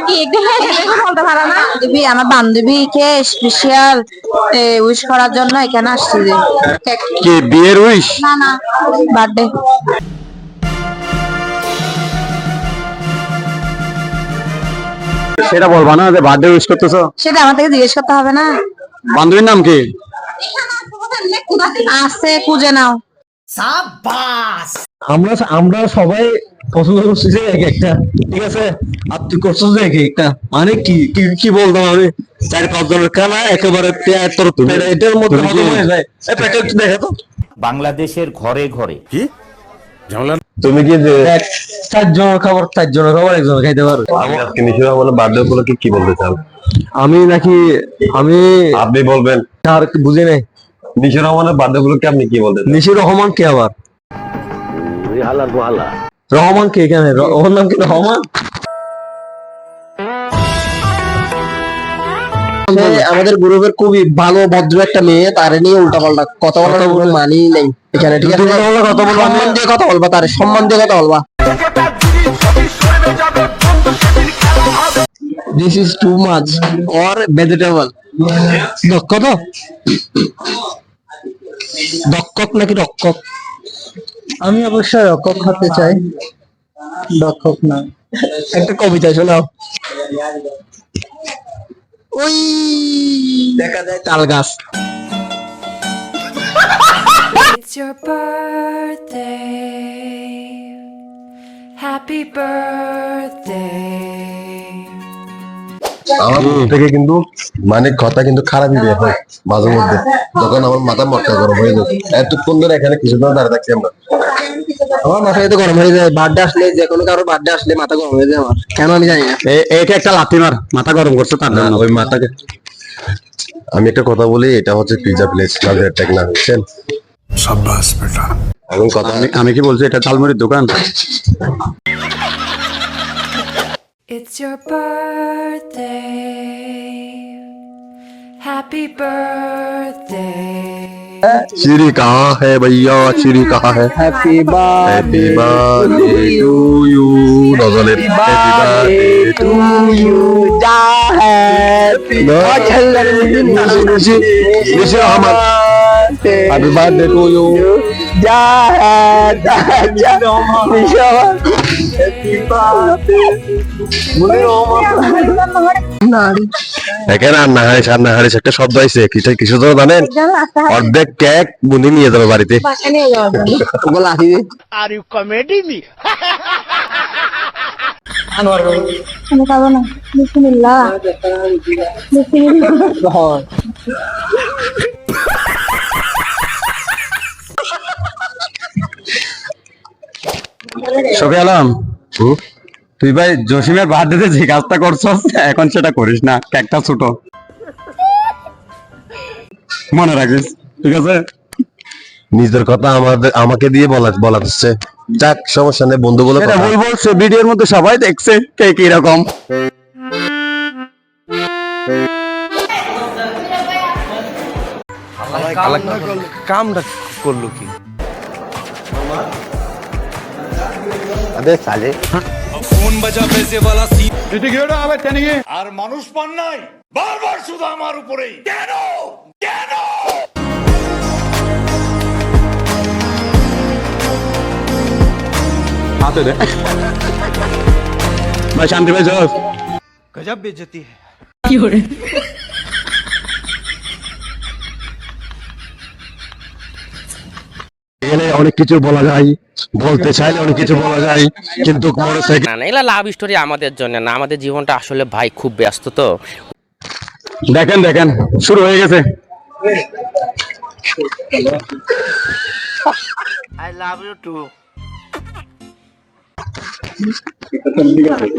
বান্ধবী আমার বান্ধবীকে স্পেশাল উইশ করার জন্য এখানে আসছি যে। কি বিয়ের উইশ না না বার্থডে সেটা বলবা না যে বার্থডে উইশ করতেছো? সেটা আমার থেকে জিজ্ঞেস করতে হবে না। বান্ধবীর নাম কি? আছে খুঁজে নাও। আমরা আমরা সবাই পছন্দ করছি যে এক একটা। ঠিক আছে? আর তুই করছিস এক একটা। মানে কি কি কি বলতাম আমি? চার পাঁচ জনের কানা একেবারে তোর এটার মধ্যে হজম হয়ে যায়। এই পেটে একটু দেখে তো। বাংলাদেশের ঘরে ঘরে। কি? তুমি কি যে এক চার জনের খাবার চার জনের খাবার একজন খাইতে পারো। আমি আজকে নিশির রহমানের বার্থডে উপলক্ষে কি বলতে চান? আমি নাকি আমি আপনি বলবেন। আর বুঝি নাই। নিশির রহমানের বার্থডে আপনি কি বলতে চান? নিশির রহমান কে আবার? রহমান কে এখানে? ওর নাম কি রহমান? আমাদের গ্রুপের খুবই ভালো ভদ্র একটা মেয়ে তারে নিয়ে উল্টা পাল্টা কথা বলার কোনো মানি নেই। এখানে ঠিক আছে? কথা বলবা, সম্মান দিয়ে কথা বলবা তারে সম্মান দিয়ে কথা বলবা। This is too much or vegetable দক্ষ তো দক্ষক নাকি রক্ষক? আমি অবশ্যই রক্ষক হতে চাই। দক্ষক না। একটা কবিতা শোনাও। ওই দেখা যায় তাল গাছ। It's your birthday. Happy birthday. আমার মুখ থেকে কিন্তু মানে কথা কিন্তু খারাপই বের হয় মাঝে মধ্যে। তখন আমার মাথা মটকা গরম হয়ে যায়। এতক্ষণ ধরে এখানে কিছু ধরে দাঁড়িয়ে থাকছি আমরা। আমার মাথায় তো গরম হয়ে যায়। বার্থডে আসলে যে কোনো কারোর বার্থডে আসলে মাথা গরম হয়ে যায় আমার। কেন আমি জানি না। এ- এটা একটা লাথি মার। মাথা গরম করছে তার না, জন্য। ওই মাথাকে আমি একটা কথা বলি এটা হচ্ছে পিজা প্লেস নাজির টেক না বুঝছেন? এখন কথা আমি আমি কি বলছি এটা ঝালমুড়ির দোকান? It's your birthday. Happy birthday. Shri कहाँ है भैया श्री कहाँ है हैप्पी बर्थडे टू यू नज़र टू यू जा हैप्पी बर्थडे टू यू जा है जा जा এখানে আর হারিস আর হারিস একটা শব্দ আইছে। কিছু কিছু তো জানেন? অর্ধেক কেক বুনি নিয়ে যাবে বাড়িতে। বাসায় নিয়ে যাওয়ার জন্য ওগুলো লাঠি দিয়ে আমি খাব না বিসমিল্লাহ বিসমিল্লাহ শফি আলম? তুই ভাই জসিমের বার্থডেতে যে কাজটা করছস এখন সেটা করিস না কেকটা ছোট। মনে রাখিস ঠিক আছে? নিজের কথা আমাদের আমাকে দিয়ে বলা বলা হচ্ছে। যাক সমস্যা নেই বন্ধু বলে এটা কথা। ভুল বলছে ভিডিওর মধ্যে সবাই দেখছে কে কি রকম কামটা করল কি? আর মানুষ পান নাই বারবার শুধু আমার উপরেই। কেন? কেন? হাতে দে। ভাই শান্তি ভাই জস গজব বেজতি है এখানে অনেক কিছু বলা যায়। বলতে চাইলে অনেক কিছু বলা যায় কিন্তু মোটরসাইকেল না না এগুলা লাভ স্টোরি আমাদের জন্য না আমাদের জীবনটা আসলে ভাই খুব ব্যস্ত তো। দেখেন দেখেন শুরু হয়ে গেছে।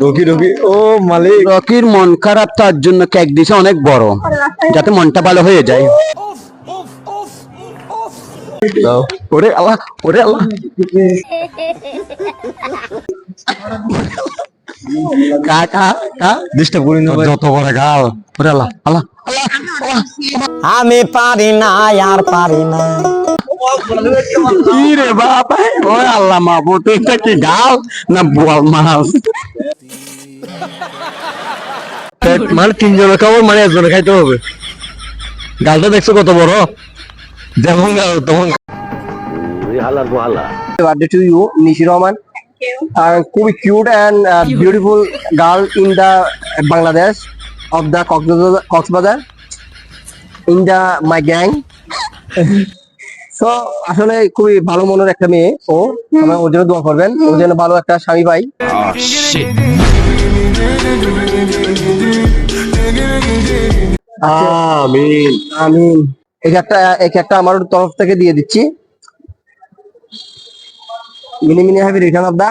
রকি রকি ও মালিক। রকির মন খারাপ তার জন্য কেক দিছে অনেক বড় যাতে মনটা ভালো হয়ে যায়। ওরে আল্লাহ ওরে আল্লাহ কা কা কা ডিস্টার্ব করি না যত বড় গাল ওরে আল্লাহ আল্লাহ আমি পারি না আর পারি না। রে বাপ ওরে আল্লাহ এটা কি গাল না বোয়াল মাছ? মানে তিনজনের খাবার মানে একজনে খাইতে হবে। গালটা দেখছ কত বড়? Birthday to you Nishi Rahman. আর খুবই cute and beautiful girl in the Bangladesh of the Cox's Bazar in the my gang তো আসলে খুবই ভালো মনের একটা মেয়ে ও। আমার ওর জন্য দোয়া করবেন। ওর জন্য ভালো একটা স্বামী পাই। আমিন। আমি এক একটা এক একটা আমার তরফ থেকে দিয়ে দিচ্ছি mini mini happy return of the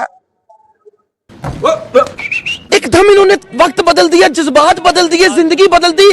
एकदम इन्होंने वक्त बदल दिया जज्बात बदल दिए जिंदगी बदल दी